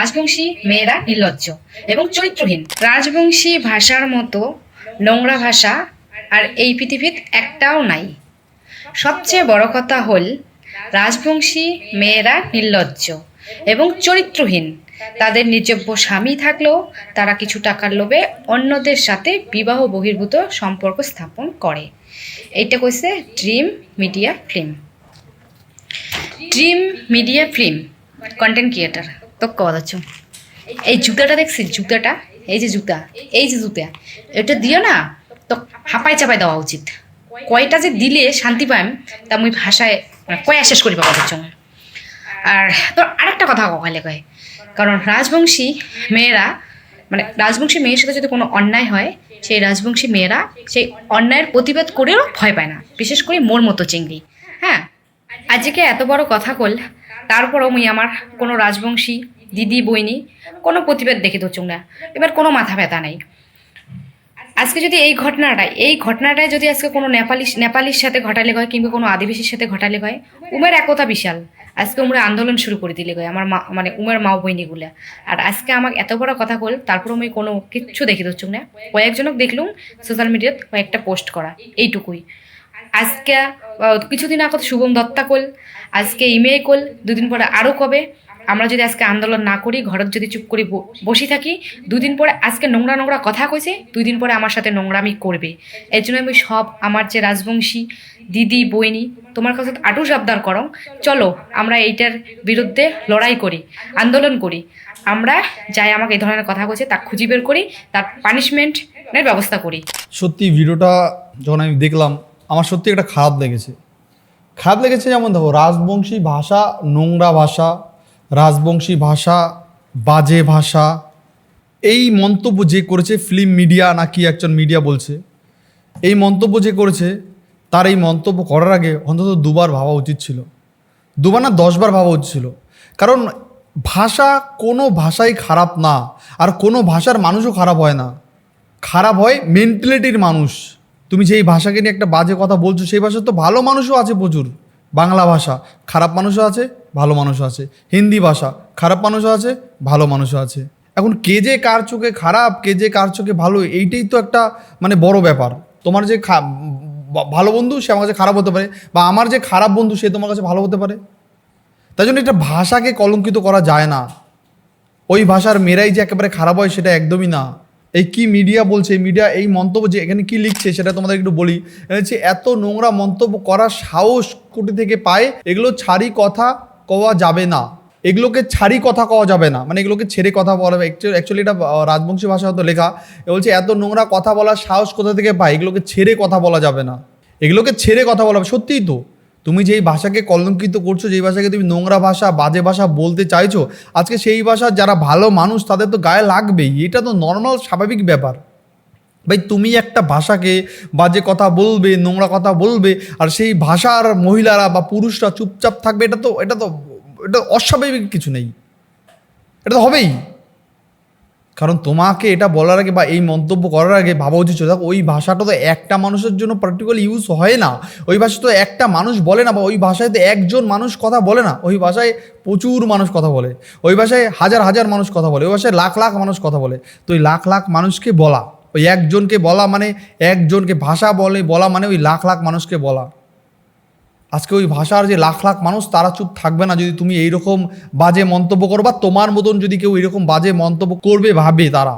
রাজবংশী মেয়েরা নির্লজ্জ এবং চরিত্রহীন। রাজবংশী ভাষার মতো নোংরা ভাষা আর এই পৃথিবীত একটাও নাই। সবচেয়ে বড় কথা হল রাজবংশী মেয়েরা নির্লজ্জ এবং চরিত্রহীন। তাদের নিজস্ব স্বামী থাকলেও তারা কিছু টাকার লোভে অন্যদের সাথে বিবাহ বহির্ভূত সম্পর্ক স্থাপন করে। এইটা কইছে dream media film. Dream media film, content creator. তো কথা চ এই জুতাটা দেখছিস? জুতাটা? এই যে জুতা, এই যে জুতা, এটা দিও না, তো হাঁপাই চাপাই দেওয়া উচিত। কয়টা যে দিলে শান্তি পাইম তা মুই ভাষায় মানে কয়া শেষ করি পাবার জন্য। আর তোর আরেকটা কথা কখালে কয়? কারণ রাজবংশী মেয়েরা মানে রাজবংশী মেয়ের সাথে যদি কোনো অন্যায় হয়, সেই রাজবংশী মেয়েরা সেই অন্যায়ের প্রতিবাদ করেও ভয় পায় না। বিশেষ করে মোর মতো চিংড়ি হ্যাঁ? আজকে এত বড় কথা কল, তারপরও মুই আমার কোনো রাজবংশী, দিদি, বইনি, কোনো প্রতিবাদ দেখে ধরছুম না। এবার কোনো মাথা ব্যথা নাই। আজকে যদি এই ঘটনাটা, এই ঘটনাটায় যদি আজকে কোনো নেপালি, নেপালির সাথে ঘটালে হয় কিংবা কোনো আদিবাসীর সাথে ঘটালে হয় উমের একতা বিশাল। আজকে উমরা আন্দোলন শুরু করে দিলে হয় আমার মা মানে উমের মাও বইনিগুলা। আর আজকে আমাকে এত বড় কথা কল তারপর আমি কোনো কিচ্ছু দেখে দিচ্ছুম না। কয়েকজনক দেখলুম সোশ্যাল মিডিয়াত কয়েকটা পোস্ট করা, এইটুকুই। আজকে কিছুদিন আগত শুভম দত্তা কল আজকে ইমে কল, দুদিন পরে আরও কবে? আমরা যদি আজকে আন্দোলন না করি, ঘরত যদি চুপ করে বসে থাকি, দুদিন পরে আজকে নোংরা নোংরা কথা কইছে দুই দিন পরে আমার সাথে নোংরামি করবে। এর জন্য আমি সব আমার যে রাজবংশী, দিদি, বইনি, তোমার কাছে আটু সাবধান করো। চলো, আমরা এইটার বিরুদ্ধে লড়াই করি, আন্দোলন করি। আমরা যাই আমাকে এই ধরনের কথা কইছে তা খুঁজি বের করি, তার পানিশমেন্টের ব্যবস্থা করি। সত্যি, ভিডিওটা যখন আমি দেখলাম আমার সত্যি একটা খারাপ লেগেছে। খারাপ লেগেছে যেমন দেখো, রাজবংশী ভাষা নোংরা ভাষা, রাজবংশী ভাষা বাজে ভাষা, এই মন্তব্য যে করেছে ফিল্ম মিডিয়া নাকি একজন মিডিয়া বলছে, এই মন্তব্য যে করেছে, তার এই মন্তব্য করার আগে অন্তত দুবার ভাবা উচিত ছিল। দুবার না, দশবার ভাবা উচিত ছিল। কারণ ভাষা কোনো ভাষাই খারাপ না, আর কোনো ভাষার মানুষও খারাপ হয় না। খারাপ হয় মেন্টালিটির মানুষ। তুমি যেই ভাষাকে নিয়ে একটা বাজে কথা বলছো, সেই ভাষার তো ভালো মানুষও আছে প্রচুর। বাংলা ভাষা, খারাপ মানুষও আছে, ভালো মানুষও আছে। হিন্দি ভাষা, খারাপ মানুষও আছে, ভালো মানুষও আছে। এখন কে যে কার চোখে খারাপ, কে যে কার চোখে ভালো, এইটাই তো একটা মানে বড় ব্যাপার। তোমার যে ভালো বন্ধু, সে আমার কাছে খারাপ হতে পারে, বা আমার যে খারাপ বন্ধু, সে তোমার কাছে ভালো হতে পারে। তাই জন্য এটা ভাষাকে কলঙ্কিত করা যায় না। ওই ভাষার মেয়েরাই যে একেবারে খারাপ হয়, সেটা একদমই না। এই কি মিডিয়া বলছে মিডিয়া এই মন্তব্য যে এখানে কি লিখছে সেটা তোমাদের একটু বলি। হচ্ছে এত নোংরা মন্তব্য করার সাহস কোটি থেকে পায়, এগুলো ছাড়ি কথা কওয়া যাবে না। এগুলোকে ছাড়ি কথা কওয়া যাবে না মানে এগুলোকে ছেড়ে কথা বলা অ্যাকচুয়ালি এটা রাজবংশী ভাষা হয়তো লেখা। বলছে এত নোংরা কথা বলার সাহস কোথা থেকে পায়? এগুলোকে ছেড়ে কথা বলা যাবে না। এগুলোকে ছেড়ে কথা বলা হবে সত্যিই তো। তুমি যেই ভাষাকে কলঙ্কিত করছ, যেই ভাষাকে তুমি নোংরা ভাষা, বাজে ভাষা বলতে চাইছো, আজকে সেই ভাষা যারা ভালো মানুষ, তাদের তো গায়ে লাগবেই। এটা তো নর্মাল স্বাভাবিক ব্যাপার। ভাই, তুমি একটা ভাষাকে বাজে কথা বলবে, নোংরা কথা বলবে, আর সেই ভাষার মহিলারা বা পুরুষরা চুপচাপ থাকবে, এটা তো এটা তো, এটা অস্বাভাবিক কিছু নেই। এটা তো হবেই। কারণ তোমাকে এটা বলার আগে বা এই মন্তব্য করার আগে ভাবা উচিত ছিল, ওই ভাষাটা তো একটা মানুষের জন্য পার্টিকুলার ইউজ হয় না। ওই ভাষা তো একটা মানুষ বলে না বা ওই ভাষায় তো একজন মানুষ কথা বলে না ওই ভাষায় প্রচুর মানুষ কথা বলে। ওই ভাষায় হাজার হাজার মানুষ কথা বলে ওই ভাষায় লাখ লাখ মানুষ কথা বলে। তো ওই লাখ লাখ মানুষকে বলা ওই একজনকে বলা মানে একজনকে ভাষা বলে বলা মানে ওই লাখ লাখ মানুষকে বলা। আজকে ওই ভাষার যে লাখ লাখ মানুষ, তারা চুপ থাকবে না যদি তুমি এইরকম বাজে মন্তব্য করো বা তোমার মতন যদি কেউ এরকম বাজে মন্তব্য করবে ভাবে তারা।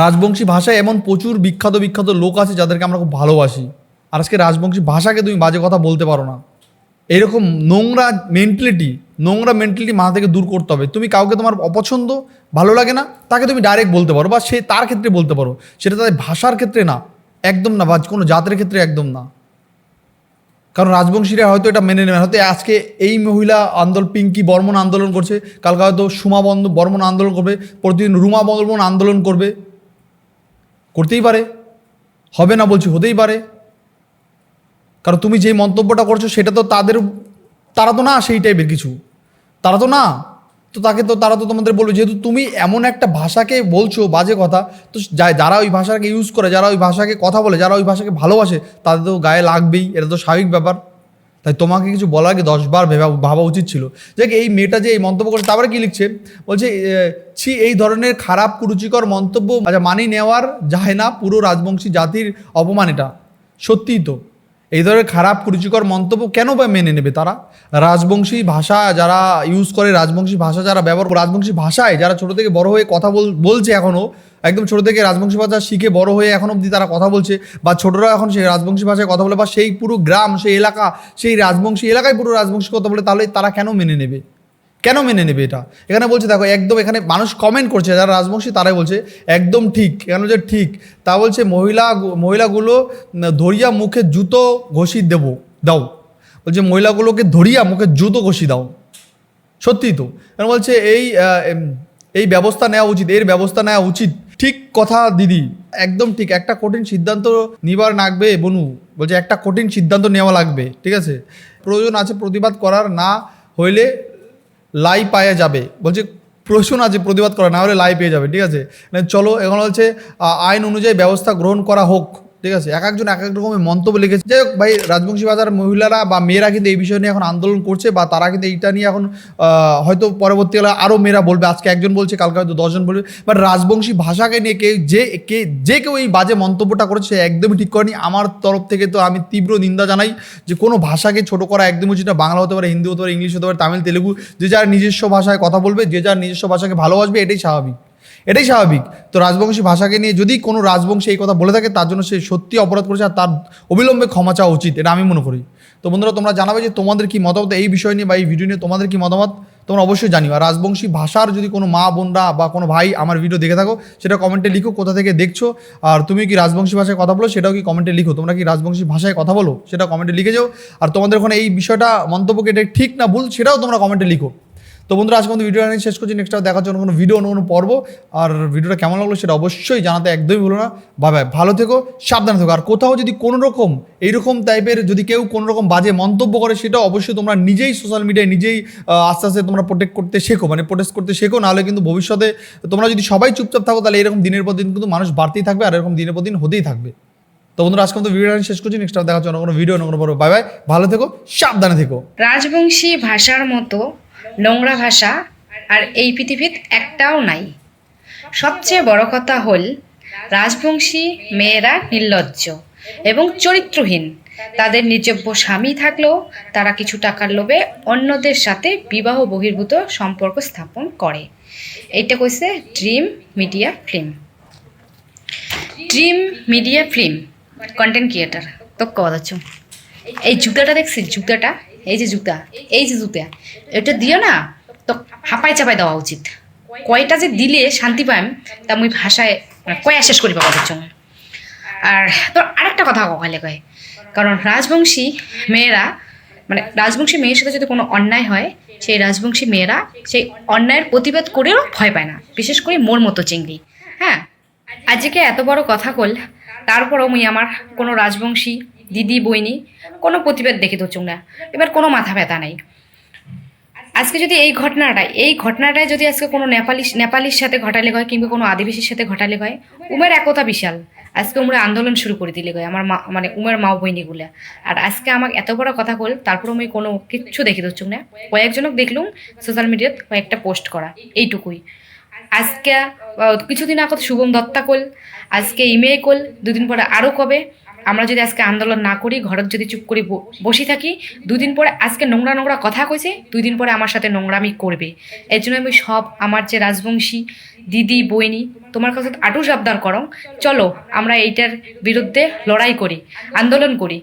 রাজবংশী ভাষায় এমন প্রচুর বিখ্যাত বিখ্যাত লোক আছে যাদেরকে আমরা খুব ভালোবাসি। আর আজকে রাজবংশী ভাষাকে তুমি বাজে কথা বলতে পারো না। এরকম নোংরা মেন্টালিটি নোংরা মেন্টালিটি মাথা থেকে দূর করতে হবে। তুমি কাউকে তোমার অপছন্দ, ভালো লাগে না, তাকে তুমি ডাইরেক্ট বলতে পারো বা সে তার ক্ষেত্রে বলতে পারো। সেটা তাদের ভাষার ক্ষেত্রে না, একদম না বা কোনো জাতের ক্ষেত্রে একদম না। কারণ রাজবংশীরা হয়তো এটা মেনে নেবে হয়তো আজকে এই মহিলা আন্দোলন পিঙ্কি বর্মন আন্দোলন করছে, কালকে হয়তো সুমা বন্ধ বর্মন আন্দোলন করবে, প্রতিদিন রুমা বর্মন আন্দোলন করবে। করতেই পারে, হবে না বলছি, হতেই পারে। কারণ তুমি যে মন্তব্যটা করছ, সেটা তো তাদের, তারা তো না সেই টাইপের কিছু। তারা তো না তো তাকে তো, তারা তো তোমাদের বলবে, যেহেতু তুমি এমন একটা ভাষাকে বলছো, বাজে কথা, তো যারা ওই ভাষাকে ইউজ করে, যারা ওই ভাষাকে কথা বলে, যারা ওই ভাষাকে ভালোবাসে, তাদের তো গায়ে লাগবেই, এটা তো স্বাভাবিক ব্যাপার। তাই তোমাকে কিছু বলার আগে দশবার ভেবা, ভাবা উচিত ছিল। যে এই মেয়েটা যে এই মন্তব্য করছে, তারপরে কি লিখছে? বলছে ছি, এই ধরনের খারাপ, কুরুচিকর মন্তব্য আচ্ছা মানি নেওয়ার যায় না, পুরো রাজবংশী জাতির অপমান এটা। সত্যিই তো। এই ধরনের খারাপ, কুরুচিকর মন্তব্য কেন বা মেনে নেবে তারা? রাজবংশী ভাষা যারা ইউজ করে, রাজবংশী ভাষা যারা ব্যবহার করে, রাজবংশী ভাষায় যারা ছোটো থেকে বড় হয়ে কথা বল বলছে এখনও একদম ছোটো থেকে রাজবংশী ভাষা শিখে বড় হয়ে এখন অবধি তারা কথা বলছে, বা ছোটরা এখন সেই রাজবংশী ভাষায় কথা বলে, বা সেই পুরো গ্রাম, সেই এলাকা, সেই রাজবংশী এলাকায় পুরো রাজবংশী কথা বলে, তাহলে তারা কেন মেনে নেবে? কেন মেনে নেবে এটা? এখানে বলছে, দেখো, একদম এখানে মানুষ কমেন্ট করছে, যারা রাজবংশী তারাই বলছে, একদম ঠিক। কেন যে ঠিক। তা বলছে, মহিলা মহিলাগুলো ধরিয়া মুখে জুতো ঘষি দেবো, দাও। বলছে, মহিলাগুলোকে ধরিয়া মুখে জুতো ঘষি দাও। সত্যিই তো? কারণ বলছে, এই এই ব্যবস্থা নেওয়া উচিত, এর ব্যবস্থা নেওয়া উচিত। ঠিক কথা, দিদি। একদম ঠিক। একটা কঠিন সিদ্ধান্ত নিবার লাগবে, বনু। বলছে, একটা কঠিন সিদ্ধান্ত নেওয়া লাগবে, ঠিক আছে? প্রয়োজন আছে প্রতিবাদ করার, না হইলে লাই পাওয়া যাবে। বলছে, প্রশ্ন আছে, প্রতিবাদ করা, না হলে লাই পেয়ে যাবে, ঠিক আছে? মানে চলো, এখন হচ্ছে আইন অনুযায়ী ব্যবস্থা গ্রহণ করা হোক। ঠিক আছে? এক একজন এক এক রকমের মন্তব্য লিখেছে। হোক, ভাই রাজবংশী বাজার মহিলারা বা মেয়েরা কিন্তু এই বিষয় নিয়ে এখন আন্দোলন করছে বা তারা কিন্তু এইটা নিয়ে এখন হয়তো পরবর্তীকালে আরও মেয়েরা বলবে, আজকে একজন বলছে, কালকে হয়তো দশজন বলবে। বাট রাজবংশী ভাষাকে নিয়ে কেউ যে, কে, যে কেউ এই বাজে মন্তব্যটা করেছে একদমই ঠিক করেনি। আমার তরফ থেকে তো আমি তীব্র নিন্দা জানাই যে কোনো ভাষাকে ছোট করা একদম উচিত না। বাংলা হতে পারে, হিন্দি হতে পারে, ইংলিশ হতে পারে, তামিল, তেলেগু, যে যার নিজস্ব ভাষায় কথা বলবে, যে যার নিজস্ব ভাষাকে ভালোবাসবে, এটাই স্বাভাবিক। এটাই স্বাভাবিক। তো রাজবংশী ভাষাকে নিয়ে যদি কোনো রাজবংশী এই কথা বলে থাকে, তার জন্য সে সত্যি অপরাধ করেছে আর তার অবিলম্বে ক্ষমা চাওয়া উচিত, এটা আমি মনে করি। তো বন্ধুরা, তোমরা জানাবে যে তোমাদের কি মতামত এই বিষয় নিয়ে বা এই ভিডিও নিয়ে, তোমাদের কি মতামত? তোমরা অবশ্যই জানিও। আর রাজবংশী ভাষার যদি কোনো মা, বোনরা বা কোনো ভাই আমার ভিডিও দেখে থাকো, সেটা কমেন্টে লিখো, কোথা থেকে দেখছ, আর তুমি কি রাজবংশী ভাষায় কথা বলো, সেটাও কি কমেন্টে লিখো। তোমরা কি রাজবংশী ভাষায় কথা বলো সেটা কমেন্টে লিখে যাও। আর তোমাদের ওখানে এই বিষয়টা মন্তব্যকে এটা ঠিক না ভুল, সেটাও তোমরা কমেন্টে লিখো। তো বন্ধুরা, আজকে আমাদের ভিডিও আমি শেষ করছি। নেক্সট দেখার জন্য কোনো ভিডিও অন্য কোনো পর্ব। আর ভিডিওটা কেমন লাগল সেটা অবশ্যই জানাতে একদমই ভুলো না। বাবা ভালো থেকো, সাবধানে থেকো। আর কোথাও যদি কোনো রকম এইরকম টাইপের যদি কেউ কোনো রকম বাজে মন্তব্য করে সেটা অবশ্যই তোমরা নিজেই সোশ্যাল মিডিয়ায় নিজেই আস্তে আস্তে তোমরা প্রোটেক্ট করতে শেখো। মানে প্রোটেস্ট করতে শেখো, নাহলে কিন্তু ভবিষ্যতে তোমরা যদি সবাই চুপচাপ থাকো, তাহলে এরকম দিনের পর দিন কিন্তু মানুষ বাড়তেই থাকবে আর এরকম দিনের পর দিন হতেই থাকবে। তো বন্ধুরা, আজকে আমাদের ভিডিও শেষ করছি। নেক্সট দেখার জন্য কোনো ভিডিও অন্য কোনো পর্ব। বাই বাই ভালো থেকো, সাবধানে থেকো। রাজবংশী ভাষার মতো নোংরা ভাষা আর এই পৃথিবীত একটাও নাই। সবচেয়ে বড় কথা হল, রাজবংশী মেয়েরা নির্লজ্জ এবং চরিত্রহীন। তাদের নিজব্য স্বামী থাকলেও তারা কিছু টাকার লোভে অন্যদের সাথে বিবাহ বহির্ভূত সম্পর্ক স্থাপন করে। এইটা কইছে dream media film. Dream media film, content creator. তো কথা এই জুতাটা দেখছি জুতাটা এই যে জুতা, এই যে জুতা, এটা দিও না, তো হাঁপাই চাপাই দেওয়া উচিত। কয়টা যে দিলে শান্তি পাইম তা মুই ভাষায় মানে কয়া শেষ করি পাবা দেখছ আর তোর আরেকটা কথা কখালে কয়, কারণ রাজবংশী মেয়েরা মানে রাজবংশী মেয়ের সাথে যদি কোনো অন্যায় হয়, সেই রাজবংশী মেয়েরা সেই অন্যায়ের প্রতিবাদ করেও ভয় পায় না, বিশেষ করে মোর মতো চিংড়ি। হ্যাঁ? আজকে এত বড় কথা কল তারপরও মুই আমার কোনো রাজবংশী, দিদি, বইনি, কোনো প্রতিবাদ দেখে তো না। এবার কোনো মাথা ব্যথা নাই। আজকে যদি এই ঘটনাটা এই ঘটনাটায় যদি আজকে কোনো নেপালি নেপালির সাথে ঘটালে হয় কিংবা কোনো আদিবাসীর সাথে ঘটালে হয় উমের একতা বিশাল। আজকে উমরা আন্দোলন শুরু করে দিলে হয় আমার মা মানে উমের মা বইনিগুলা। আর আজকে আমাকে এত বড় কথা কল তারপর আমি কোনো কিচ্ছু দেখি তো না। কয়েকজনক দেখলুম সোশ্যাল মিডিয়াত কয়েকটা পোস্ট করা, এইটুকুই। আজকে কিছুদিন আগত শুভম দত্তা কল, আজকে ইমেল কল, দুদিন পরে আরও কবে? আমরা যদি আজকে আন্দোলন না করি, ঘরত যদি চুপ করে বসে থাকি, দুদিন পরে আজকে নোংরা নোংরা কথা কইছে দুই দিন পরে আমার সাথে নোংরামি করবে। এর জন্য আমি সব আমার যে রাজবংশী, দিদি, বইনি, তোমার কাছে আটু সাবধান করো। চলো, আমরা এইটার বিরুদ্ধে লড়াই করি, আন্দোলন করি।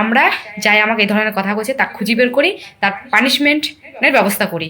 আমরা যাই আমাকে এই ধরনের কথা কইছে তা খুঁজি বের করি, তার পানিশমেন্টের ব্যবস্থা করি।